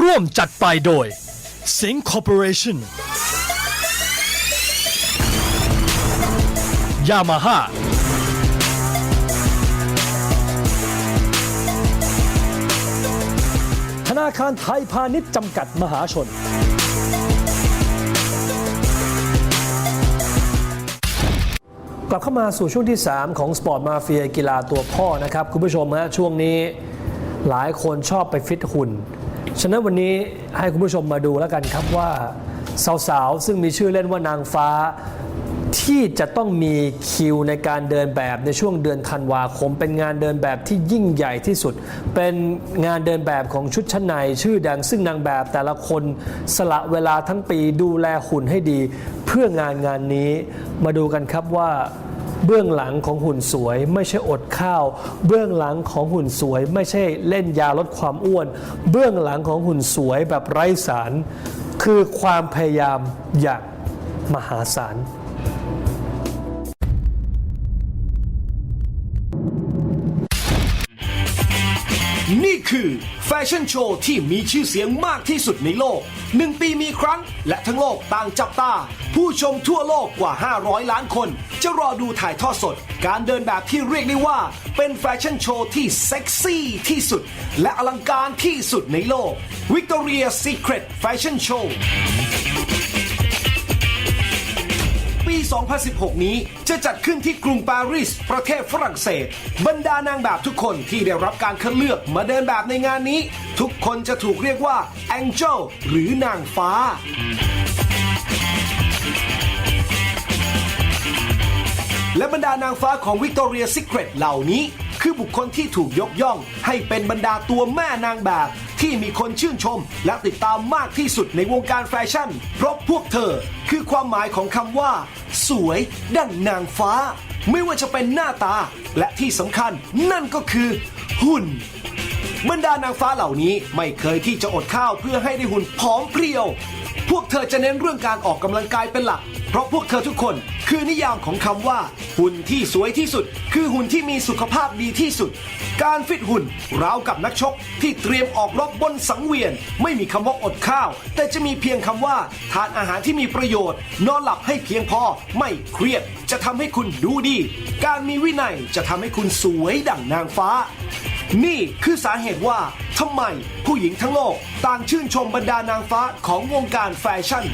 ร่วมจัดไปโดย Sing Corporation Yamaha ธนาคารไทยพาณิชย์จำกัดมหาชน กลับเข้ามาสู่ช่วงที่ 3 ของสปอร์ตมาเฟียกีฬาตัวพ่อนะครับ คุณผู้ชมฮะช่วงนี้หลายคนชอบไปฟิตหุ่น ฉะนั้นวันนี้ให้คุณผู้ชมมาดูแล้วกันครับว่าสาวๆ ซึ่งมีชื่อเล่นว่านางฟ้าที่จะต้องมีคิวในการเดินแบบในช่วงเดือนธันวาคม เป็นงานเดินแบบที่ยิ่งใหญ่ที่สุด เป็นงานเดินแบบของชุดชั้นใน ชื่อดังซึ่งนางแบบแต่ละคนสละเวลาทั้งปีดูแลหุ่นให้ดี เพื่องานงานนี้มาดูกันครับว่า เบื้องหลังของหุ่นสวย ไม่ใช่อดข้าว เบื้องหลังของหุ่นสวย ไม่ใช่เล่นยาลดความอ้วน เบื้องหลังของหุ่นสวยแบบไร้สาร คือความพยายามอย่างมหาศาล นี่คือแฟชั่นโชว์ที่มีชื่อเสียงมากที่สุดในโลกหนึ่งปีมีครั้ง และทั้งโลกต่างจับตา ผู้ชมทั่วโลกกว่า 500 ล้านคน จะรอดูถ่ายทอดสด การเดินแบบที่เรียกได้ว่า เป็นแฟชั่นโชว์ที่เซ็กซี่ที่สุด และอลังการที่สุดในโลก Victoria Secret Fashion Show 2016 นี้จะจัดขึ้นที่กรุงปารีส ประเทศฝรั่งเศส บรรดานางแบบทุกคนที่ได้รับการคัดเลือกมาเดินแบบในงานนี้ ทุกคนจะถูกเรียกว่า Angel หรือนางฟ้าและบรรดานางฟ้าของวิกตอเรียซิกเรตเหล่านี้ คือบุคคลที่ถูกยกย่อง ให้เป็นบรรดาตัวแม่นางแบบ ที่มีคนชื่นชม และติดตามมากที่สุดในวงการแฟชั่น เพราะพวกเธอคือความหมายของคำว่า สวยดั่งนางฟ้า ไม่ว่าจะเป็นหน้าตา และที่สำคัญนั่นก็คือ หุ่นบรรดานางฟ้าเหล่านี้ไม่เคยที่จะอดข้าวเพื่อให้ได้หุ่นผอมเพรียว พวกเธอจะเน้นเรื่องการออกกำลังกายเป็นหลัก เพราะพวกเธอทุกคนคือนิยามของคำว่า หุ่นที่สวยที่สุด คือหุ่นที่มีสุขภาพดีที่สุด การฟิตหุ่นราวกับนักชกที่เตรียมออกรบบนสังเวียน ไม่มีคำว่าอดข้าว แต่จะมีเพียงคำว่า ทานอาหารที่มีประโยชน์ นอนหลับให้เพียงพอไม่เครียด จะทำให้คุณดูดี การมีวินัยจะทำให้คุณสวยดั่งนางฟ้า นี่คือสาเหตุว่าทำไมผู้หญิงทั้งโลกต่างชื่นชมบรรดานางฟ้าของวงการแฟชั่น